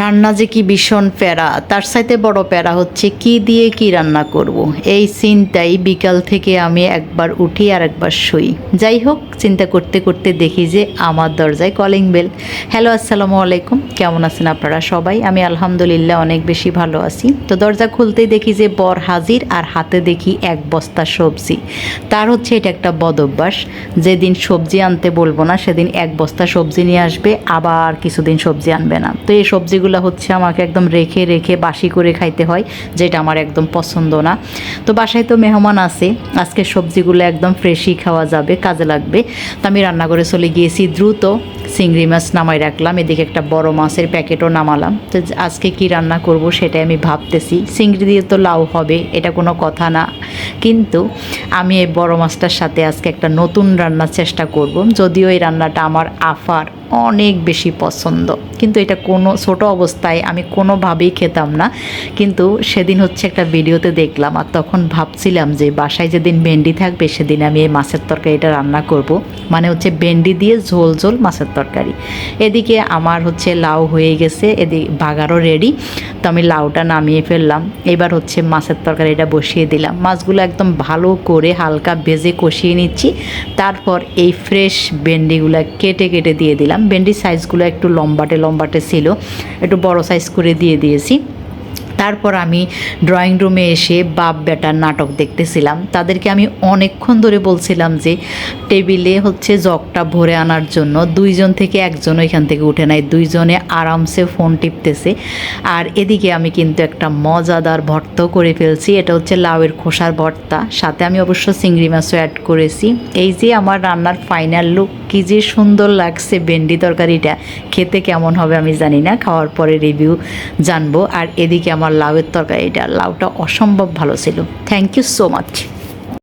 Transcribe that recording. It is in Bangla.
রান্না যে কি ভীষণ প্যারা, তার সাথে বড় প্যারা হচ্ছে কি দিয়ে কি রান্না করব। এই চিন্তাই বিকাল থেকে আমি একবার উঠি আর একবার শুই। যাই হোক, চিন্তা করতে করতে দেখি যে আমার দরজায় কলিং বেল হ্যালো আসসালামু আলাইকুম। কেমন আছেন আপনারা সবাই? আমি আলহামদুলিল্লাহ অনেক বেশি ভালো আছি। তো দরজা খুলতেই দেখি যে বর হাজির আর হাতে দেখি এক বস্তা সবজি। তার হচ্ছে এটা একটা বদ অভ্যাস। যেদিন সবজি আনতে বলব না, সেদিন এক বস্তা সবজি নিয়ে আসবে, আবার কিছুদিন সবজি আনবে না। তো এই সবজিগুলো হচ্ছে আমাকে একদম রেখে রেখে বাসি করে খাইতে হয়, যেটা আমার একদম পছন্দ না। তো বাসায় তো মেহমান আছে, আজকে সবজিগুলো একদম ফ্রেশই খাওয়া যাবে, কাজে লাগবে। তো আমি রান্নাঘরে চলে গিয়েছি, দ্রুত চিংড়ি মাছ নামাই রাখলাম, এদিকে একটা বড় মাছের প্যাকেটও নামালাম। তো আজকে কি রান্না করব সেটাই আমি ভাবতেছি। চিংড়ি দিয়ে তো লাউ হবে, এটা কোনো কথা না। কিন্তু আমি এই বড় মাছটার সাথে আজকে একটা নতুন রান্নার চেষ্টা করব, যদিও এই রান্নাটা আমার আফার। অনেক বেশি পছন্দ। কিন্তু এটা কোনো ছোট অবস্থায় আমি কোনোভাবেই খেতাম না। কিন্তু সেদিন হচ্ছে একটা ভিডিওতে দেখলাম আর তখন ভাবছিলাম যে বাসায় যেদিন ভেন্ডি থাকবে সেদিন আমি এই মাছের তরকারিটা রান্না করব। মানে হচ্ছে ভেন্ডি দিয়ে ঝোল ঝোল মাছের তরকারি। এদিকে আমার হচ্ছে লাউ হয়ে গেছে এদিকে বাগারও রেডি তো আমি লাউটা নামিয়ে ফেললাম। এবার হচ্ছে মাছের তরকারিটা বসিয়ে দিলাম। মাছগুলো একদম ভালো করে হালকা ভেজে কষিয়ে নিচ্ছি। তারপর এই ফ্রেশ ভেন্ডিগুলো কেটে কেটে দিয়ে দিলাম। ভেন্ডির সাইজগুলো একটু লম্বাটে লম্বাটে ছিল। একটু বড় সাইজ করে দিয়ে দিয়েছি। তারপর আমি ড্রয়িং রুমে এসে বাপ বেটার নাটক দেখতেছিলাম। তাদেরকে আমি অনেকক্ষণ ধরে বলছিলাম যে, টেবিলে হচ্ছে জগটা ভরে আনার জন্য দুইজন থেকে একজন এখান থেকে উঠে নেয় দুইজনে আরামসে ফোন টিপতেছে। আর এদিকে আমি কিন্তু একটা মজাদার ভর্ত করে ফেলছি। এটা হচ্ছে লাউয়ের খোসার ভর্তা। সাথে আমি অবশ্য চিংড়ি মাছও অ্যাড করেছি। এই যে আমার রান্নার ফাইনাল লুক কি যে সুন্দর লাগছে ভেন্ডি তরকারিটা। খেতে কেমন হবে আমি জানি না, খাওয়ার পরে রিভিউ জানব। আর এদিকে আমার লাউয়ের তরকারিটা, লাউটা অসম্ভব ভালো ছিল। Thank you so much